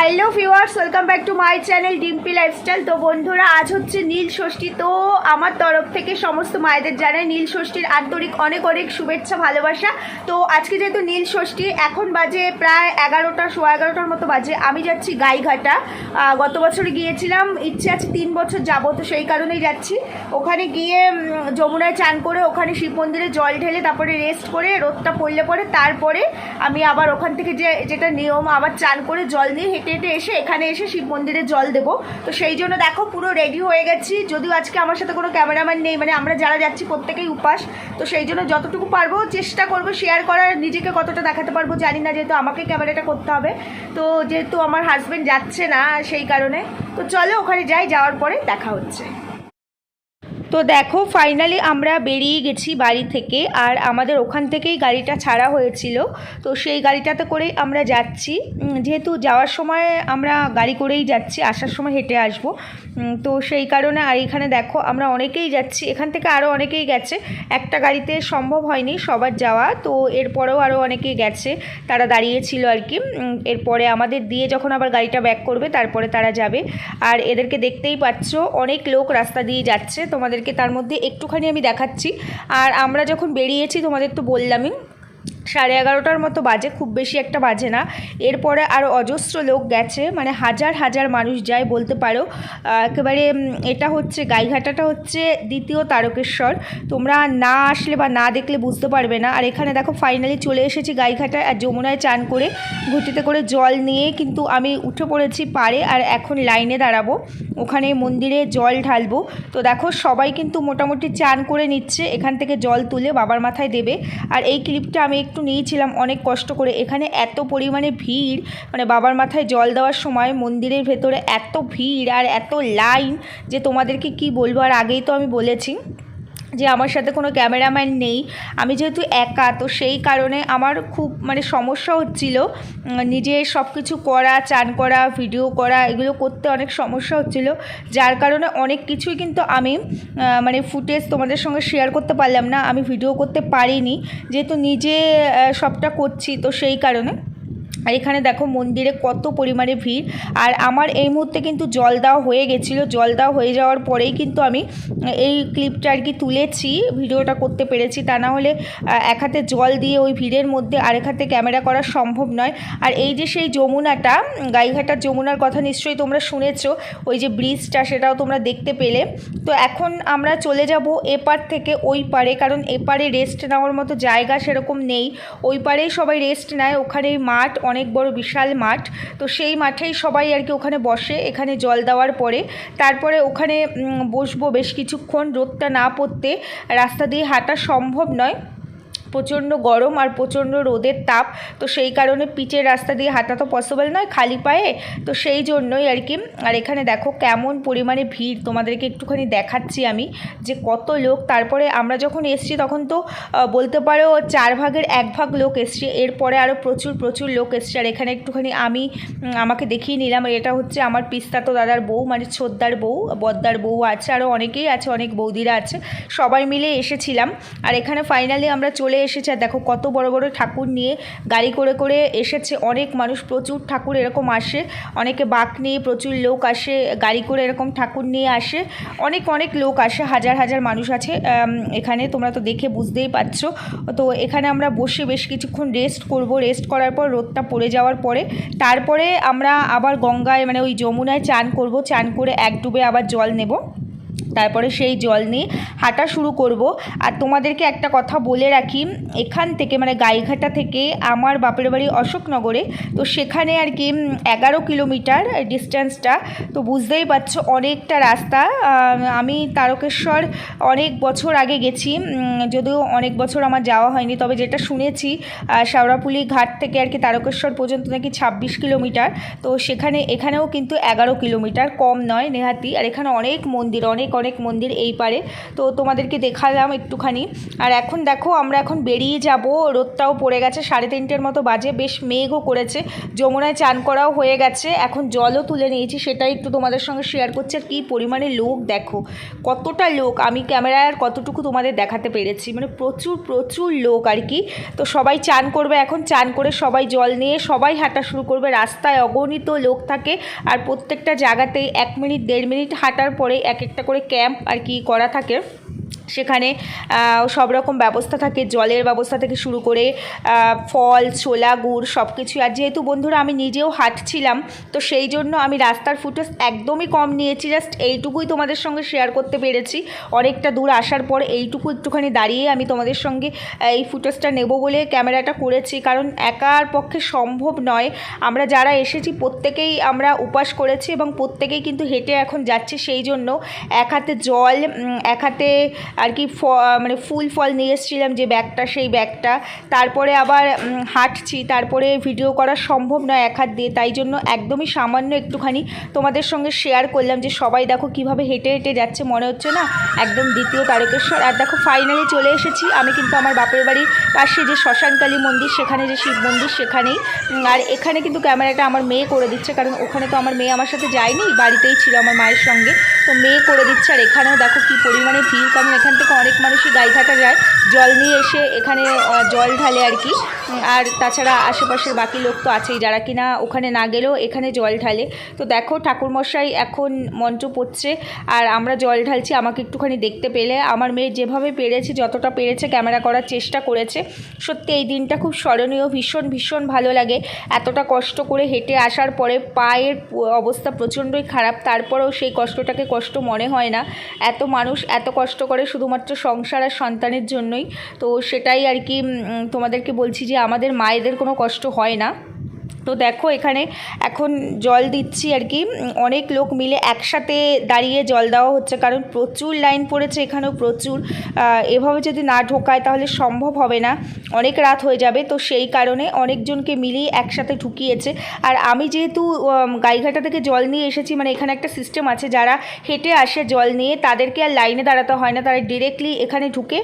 Back to my channel Dimpi lifestyle তো বন্ধুরা, আজ হচ্ছে নীল ষষ্ঠী। তো আমার তরফ থেকে সমস্ত মায়েদের জানাই নীল ষষ্ঠীর আন্তরিক অনেক অনেক শুভেচ্ছা, ভালোবাসা। তো আজকে যেহেতু নীল ষষ্ঠী, এখন বাজে প্রায় এগারোটা, সোয়া এগারোটার মতো বাজে। আমি যাচ্ছি গাইঘাটা। গত বছর গিয়েছিলাম, ইচ্ছে আছে তিন বছর যাব, তো সেই কারণেই যাচ্ছি। ওখানে গিয়ে যমুনায় চান করে ওখানে শিব মন্দিরে জল ঢেলে তারপরে রেস্ট করে রোদটা পড়লে পরে তারপরে আমি আবার ওখান থেকে যে, যেটা নিয়ম, আবার চান করে জল নিয়ে হেঁটে হেঁটে এসে এখানে এসে শিব মন্দিরে জল দেব। তো সেই জন্য দেখো পুরো রেডি হয়ে গেছি। যদিও আজকে আমার সাথে কোনো ক্যামেরাম্যান নেই মানে আমরা যারা যাচ্ছি প্রত্যেকেই উপাস। তো সেই জন্য যতটুকু পারব, চেষ্টা করব শেয়ার করার, নিজেকে কতটা দেখাতে পারব, জানি না, যেহেতু আমাকে ক্যামেরাটা করতে হবে। তো যেহেতু আমার হাজব্যান্ড যাচ্ছে না সেই কারণে, তো চলো ওখানে যাই, যাওয়ার পরে দেখা হচ্ছে। তো দেখো ফাইনালি আমরা বেরিয়ে গেছি বাড়ি থেকে আর আমাদের ওখান থেকেই গাড়িটা ছাড়া হয়েছিল। তো সেই গাড়িটাতে করেই আমরা যাচ্ছি। যেহেতু যাওয়ার সময় আমরা গাড়ি করেই যাচ্ছি, আসার সময় হেঁটে আসব। তো সেই কারণে আর এখানে দেখো, আমরা অনেকেই যাচ্ছি। এখান থেকে আরও অনেকেই গেছে। একটা গাড়িতে সম্ভব হয়নি সবার যাওয়া, তো এরপরেও আরও অনেকেই গেছে। তারা দাঁড়িয়েছিল আর কি। এরপরে আমাদের দিয়ে যখন আবার গাড়িটা ব্যাক করবে, তারপরে তারা যাবে। আর এদেরকে দেখতেই পাচ্ছ, অনেক লোক রাস্তা দিয়ে যাচ্ছে। তোমাদেরকে তার মধ্যে একটুখানি আমি দেখাচ্ছি। আর আমরা যখন বেরিয়েছি তোমাদের তো বললামই সাড়ে এগারোটার মতো বাজে, খুব বেশি একটা বাজে না। এরপরে আরও অজস্র লোক গেছে মানে হাজার হাজার মানুষ যায় বলতে পারো। একেবারে এটা হচ্ছে, গাইঘাটাটা হচ্ছে দ্বিতীয় তারকেশ্বর। তোমরা না আসলে বা না দেখলে বুঝতে পারবে না। আর এখানে দেখো ফাইনালি চলে এসেছি গাইঘাটায়, আর যমুনায় চান করে, ঘুটিতে করে জল নিয়ে কিন্তু আমি উঠে পড়েছি পারে আর এখন লাইনে দাঁড়াবো। ওখানে মন্দিরে জল ঢালবো। তো দেখো, সবাই কিন্তু মোটামুটি চান করে নিচ্ছে, এখান থেকে জল তুলে বাবার মাথায় দেবে। আর এই ক্লিপটা আমি একটু নিয়েছিলাম অনেক কষ্ট করে। এখানে এত পরিমাণে ভিড় মানে বাবার মাথায় জল দেওয়ার সময় মন্দিরের ভেতরে এত ভিড় আর এত লাইন যে তোমাদেরকে কি বলব? আর আগেই তো আমি বলেছি। যে আমার সাথে কোনো ক্যামেরাম্যান নেই। আমি যেহেতু একা, তো সেই কারণে আমার খুব মানে সমস্যা হচ্ছিল। নিজে সব কিছু করা, চান করা, ভিডিও করা, এগুলো করতে অনেক সমস্যা হচ্ছিল। যার কারণে অনেক কিছুই কিন্তু আমি মানে ফুটেজ তোমাদের সঙ্গে শেয়ার করতে পারলাম না। আমি ভিডিও করতে পারিনি। যেহেতু নিজে সবটা করছি, তো সেই কারণে। আর এখানে দেখো মন্দিরে কত পরিমাণে ভিড়। আর আমার এই মুহূর্তে কিন্তু জল দেওয়া হয়ে গেছিল। জল দেওয়া হয়ে যাওয়ার পরেই কিন্তু আমি এই ক্লিপটা আর কি তুলেছি। ভিডিওটা করতে পেরেছি। তা না হলে এক হাতে জল দিয়ে ওই ভিড়ের মধ্যে আরেক হাতে ক্যামেরা করা সম্ভব নয়। আর এই যে সেই যমুনাটা, গাইঘাটার যমুনার কথা নিশ্চয়ই তোমরা শুনেছো। ওই যে ব্রিজটা, সেটাও তোমরা দেখতে পেলে। তো এখন আমরা চলে যাব এপার থেকে ওই পারে, কারণ এপারে রেস্ট নেওয়ার মতো জায়গা সেরকম নেই। ওই পারেই সবাই রেস্ট নেয়। ওখানে মাঠ অনেক বড় বিশাল মাঠ, তো সেই মাঠেই সবাই আর কি ওখানে বসে, এখানে জল দেওয়ার পরে। তারপরে ওখানে বসবো বেশ কিছুক্ষণ, রোদটা না পড়তে। রাস্তা দিয়ে হাঁটা সম্ভব নয়। প্রচণ্ড গরম আর প্রচণ্ড রোদের তাপ, তো সেই কারণে পিচের রাস্তা দিয়ে হাঁটা তো পসিবল নয়, খালি পায়ে, তো সেই জন্যই আর কি। আর এখানে দেখো কেমন পরিমাণে ভিড়, তোমাদেরকে একটুখানি দেখাচ্ছি আমি যে কত লোক। তারপরে আমরা যখন এসছি তখন তো বলতে পারো চার ভাগের এক ভাগ লোক এসছে, এরপরে আরও প্রচুর প্রচুর লোক এসছে। আর এখানে একটুখানি আমি আমাকে দেখিয়ে নিলাম এটা হচ্ছে আমার পিস্তাতো দাদার বউ মানে ছোদ্দার বউ, বদ্দার বউ আছে আরও অনেকেই আছে, অনেক বৌদিরা আছে, সবাই মিলে এসেছিলাম। আর এখানে ফাইনালি আমরা চলে এসেছি দেখো কত বড় বড় ঠাকুর নিয়ে গাড়ি করে করে এসেছে। অনেক মানুষ, প্রচুর ঠাকুর এরকম আসে। অনেকে বাঁক নিয়ে প্রচুর লোক আসে, গাড়ি করে এরকম ঠাকুর নিয়ে আসে। অনেক অনেক লোক আসে, হাজার হাজার মানুষ আছে এখানে তোমরা তো দেখে বুঝতেই পারছ। তো এখানে আমরা বসে বেশ কিছুক্ষণ রেস্ট করব। রেস্ট করার পর রোদটা পড়ে যাওয়ার পরে তারপরে আমরা আবার গঙ্গায় মানে ওই যমুনায় চান করব। চান করে এক ডুবে আবার জল নেব। তারপরে সেই জল নিয়ে হাঁটা শুরু করব। আর তোমাদেরকে একটা কথা বলে রাখি এখান থেকে মানে গাইঘাটা থেকে আমার বাপের বাড়ি অশোকনগরে তো সেখানে আর কি এগারো কিলোমিটার ডিস্টেন্সটা। তো বুঝতেই পারছ অনেকটা রাস্তা। আমি তারকেশ্বর অনেক বছর আগে গেছি যদিও অনেক বছর আমার যাওয়া হয়নি তবে যেটা শুনেছি আহ, শাওড়াপুলি ঘাট থেকে আর কি তারকেশ্বর পর্যন্ত নাকি ছাব্বিশ কিলোমিটার। তো সেখানে এখানেও কিন্তু এগারো কিলোমিটার কম নয় নেহাতি। আর এখানে অনেক মন্দির অনেক অনেক মন্দির এই পারে। তো তোমাদেরকে দেখালাম একটুখানি। আর এখন দেখো, আমরা এখন বেরিয়ে যাব। রোদটাও পড়ে গেছে, সাড়ে তিনটের মতো বাজে। বেশ মেঘও করেছে, যমুনায় চান করাও হয়ে গেছে। এখন জলও তুলে নিয়েছি, সেটাই একটু তোমাদের সঙ্গে শেয়ার করছি। আর কী পরিমাণে লোক দেখো, কতটা লোক। আমি ক্যামেরায় আর কতটুকু তোমাদের দেখাতে পেরেছি। মানে প্রচুর প্রচুর লোক আর কি। তো সবাই চান করবে এখন, চান করে সবাই জল নিয়ে সবাই হাঁটা শুরু করবে। রাস্তায় অগণিত লোক থাকে। আর প্রত্যেকটা জায়গাতেই এক মিনিট, দেড় মিনিট হাঁটার পরে এক একটা করে ক্যাম্প আর কি করা থাকে। সেখানে সব রকম ব্যবস্থা থাকে, জলের ব্যবস্থা থেকে শুরু করে ফল, ছোলা, গুড় সব কিছু আর যেহেতু বন্ধুরা আমি নিজেও হাঁটছিলাম, তো সেই জন্য আমি রাস্তার ফুটেজ একদমই কম নিয়েছি। জাস্ট এইটুকুই তোমাদের সঙ্গে শেয়ার করতে পেরেছি। অনেকটা দূর আসার পর এইটুকু একটুখানি দাঁড়িয়ে আমি তোমাদের সঙ্গে এই ফুটেজটা নেব বলে ক্যামেরাটা করেছি। কারণ একার পক্ষে সম্ভব নয়। আমরা যারা এসেছি, প্রত্যেকেই আমরা উপাস করেছি এবং প্রত্যেকেই কিন্তু হেঁটে এখন যাচ্ছি। সেই জন্য এক হাতে জল এক হাতে আর কি ফ- মানে ফুল ফল নিয়ে এসেছিলাম যে ব্যাগটা, সেই ব্যাগটা। তারপরে আবার হাঁটছি। তারপরে ভিডিও করা সম্ভব নয় এক হাত দিয়ে। তাই জন্য একদমই সামান্য একটুখানি তোমাদের সঙ্গে শেয়ার করলাম যে সবাই দেখো কীভাবে হেঁটে হেঁটে যাচ্ছে, মনে হচ্ছে না? একদম দ্বিতীয় তারকেশ্বর। আর দেখো ফাইনালি চলে এসেছি। আমি কিন্তু আমার বাপের বাড়ির পাশে যে শ্মশানকালী মন্দির, সেখানে যে শিব মন্দির, সেখানেই। আর এখানে কিন্তু ক্যামেরাটা আমার মেয়ে করে দিচ্ছে, কারণ ওখানে তো আমার মেয়ে আমার সাথে যায়নি, বাড়িতেই ছিল আমার মায়ের সঙ্গে। তো মেয়ে করে দিচ্ছে। আর এখানেও দেখো কি পরিমাণে ভিড়, কারণ এখান থেকে অনেক মানুষই গাইঘাটা যায়। জল নিয়ে এসে এখানে জল ঢালে আর কি। আর তাছাড়া আশেপাশের বাকি লোক তো আছেই। যারা কিনা ওখানে না গেলেও এখানে জল ঢালে। তো দেখো, ঠাকুরমশাই এখন মন্ত্র পড়ছে, আর আমরা জল ঢালছি, আমাকে একটুখানি দেখতে পেলে। আমার মেয়ে যেভাবে পেরেছে, যতটা পেরেছে, ক্যামেরা করার চেষ্টা করেছে। সত্যি, এই দিনটা খুব স্মরণীয়, ভীষণ ভীষণ ভালো লাগে। এতটা কষ্ট করে হেঁটে আসার পরে পায়ের অবস্থা প্রচণ্ডই খারাপ। তারপরেও সেই কষ্টটাকে কষ্ট মনে হয় না। এত মানুষ এত কষ্ট করে শুধুমাত্র সংসার আর সন্তানের জন্যই। তো সেটাই আর কি তোমাদেরকে বলছি যে আমাদের মায়েদের কোনো কষ্ট হয় না। তো দেখো এখানে এখন জল দিচ্ছি আর কি। অনেক লোক মিলে একসাথে দাঁড়িয়ে জল দেওয়া হচ্ছে, কারণ প্রচুর লাইন পড়েছে এখানেও প্রচুর। এভাবে যদি না ঢোকায় তাহলে সম্ভব হবে না। অনেক রাত হয়ে যাবে, তো সেই কারণে অনেকজনকে মিলিয়ে একসাথে ঢুকিয়েছে। আর আমি যেহেতু গাইঘাটা থেকে জল নিয়ে এসেছি মানে এখানে একটা সিস্টেম আছে, যারা হেঁটে আসে জল নিয়ে, তাদেরকে আর লাইনে দাঁড়াতে হয় না। তারা ডিরেক্টলি এখানে ঢুকে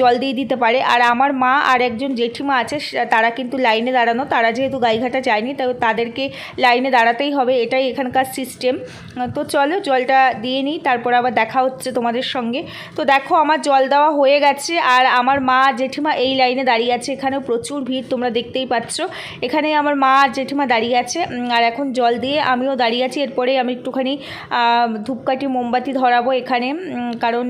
জল দিয়ে দিতে পারে। আর আমার মা আর একজন জেঠিমা আছে তারা কিন্তু লাইনে দাঁড়ানো। তারা যেহেতু গাইঘাটা যায়নি তো তাদেরকে লাইনে দাঁড়াতেই হবে, এটাই এখানকার সিস্টেম। তো চলো জলটা দিয়ে নিই, তারপর আবার দেখা হচ্ছে তোমাদের সঙ্গে। তো দেখো আমার জল দেওয়া হয়ে গেছে, আর আমার মা, জেঠিমা এই লাইনে দাঁড়িয়ে আছে, এখানেও প্রচুর ভিড় তোমরা দেখতেই পাচ্ছ। এখানে আমার মা আর জেঠিমা দাঁড়িয়ে আছে আর এখন জল দিয়ে আমিও দাঁড়িয়ে আছি, এরপরে আমি একটুখানি ধূপকাঠি, মোমবাতি ধরাবো এখানে কারণ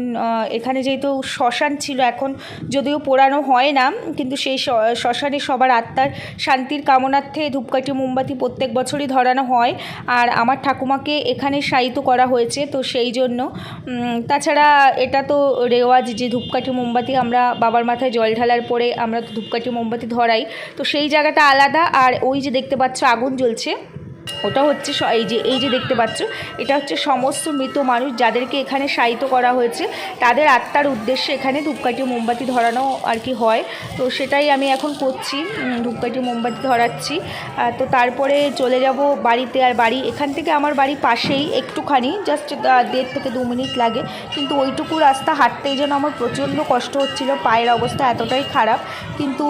এখানে যেহেতু শ্মশান ছিল এখন, যদিও পোড়ানো হয় না, কিন্তু সেই শ্মশানে সবার আত্মার শান্তির কামনার্থে ধূপকাঠি মোমবাতি প্রত্যেক বছরই ধরানো হয়। আর আমার ঠাকুমাকে এখানে শায়িত করা হয়েছে, তো সেই জন্য তাছাড়া এটা তো রেওয়াজ যে ধূপকাঠি মোমবাতি, আমরা বাবার মাথায় জল ঢালার পরে আমরা তো ধূপকাঠি মোমবাতি ধরাই। তো সেই জায়গাটা আলাদা, আর ওই যে দেখতে পাচ্ছ আগুন জ্বলছে। ওটা হচ্ছে এই যে এই যে দেখতে পাচ্ছ, এটা হচ্ছে সমস্ত মৃত মানুষ যাদেরকে এখানে শায়িত করা হয়েছে। তাদের আত্মার উদ্দেশ্যে এখানে ধূপকাঠি মোমবাতি ধরানো আর কি হয়। তো সেটাই আমি এখন করছি ধূপকাঠি মোমবাতি ধরাচ্ছি। তো তারপরে চলে যাব বাড়িতে আর বাড়ি, এখান থেকে আমার বাড়ি পাশেই একটুখানি জাস্ট দেড় থেকে দু মিনিট লাগে। কিন্তু ওইটুকু রাস্তা হাঁটতেই যেন আমার প্রচণ্ড কষ্ট হচ্ছিল, পায়ের অবস্থা এতটাই খারাপ। কিন্তু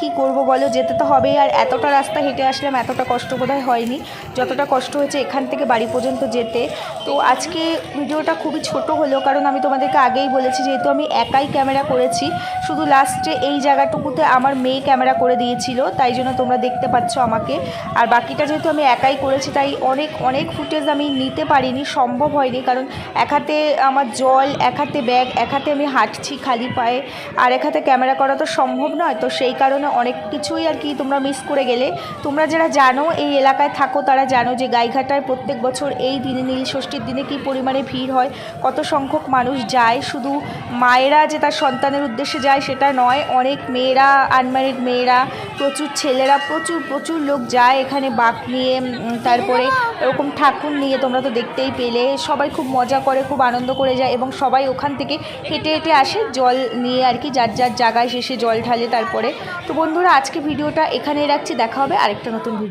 কি করব বলো, যেতে তো হবেই। আর এতটা রাস্তা হেঁটে আসলাম, এতটা কষ্ট বোধহয় হয়নি যতটা কষ্ট হয়েছে এখান থেকে বাড়ি পর্যন্ত যেতে। তো আজকে ভিডিওটা খুবই ছোট হলো কারণ আমি তোমাদেরকে আগেই বলেছি, যেহেতু আমি একাই ক্যামেরা করেছি, শুধু লাস্টে এই জায়গাটুকুতে আমার মেয়ে ক্যামেরা করে দিয়েছিল, তাই জন্য তোমরা দেখতে পাচ্ছ আমাকে। আর বাকিটা যেহেতু আমি একাই করেছি, তাই অনেক অনেক ফুটেজ আমি নিতে পারিনি, সম্ভব হয়নি, কারণ এক হাতে আমার জল, এক হাতে ব্যাগ এক হাতে আমি হাঁটছি খালি পায়ে, আর এক হাতে ক্যামেরা করা তো সম্ভব নয়। তো সেই কারণে অনেক কিছুই আর কি তোমরা মিস করে গেলে। তোমরা যারা জানো, এই এলাকায় থাকো, তারা জানো যে গাইঘাটায় প্রত্যেক বছর এই দিনে, নীল ষষ্ঠীর দিনে কী পরিমাণে ভিড় হয়, কত সংখ্যক মানুষ যায়, শুধু মায়েরা যে তার সন্তানের উদ্দেশ্যে যায় সেটা নয়, অনেক মেয়েরা আনম্যারিড মেয়েরা, প্রচুর ছেলেরা, প্রচুর প্রচুর লোক যায় এখানে বাঁক নিয়ে তারপরে এরকম ঠাকুর নিয়ে তোমরা তো দেখতেই পেলে, সবাই খুব মজা করে, খুব আনন্দ করে যায় এবং সবাই ওখান থেকে হেঁটে হেঁটে আসে, জল নিয়ে আর কি, যার যার জায়গায় শেষে জল ঢালে তারপরে। তো বন্ধুরা, আজকে ভিডিওটা এখানেই রাখছি, দেখা হবে আরেকটা নতুন ভিডিও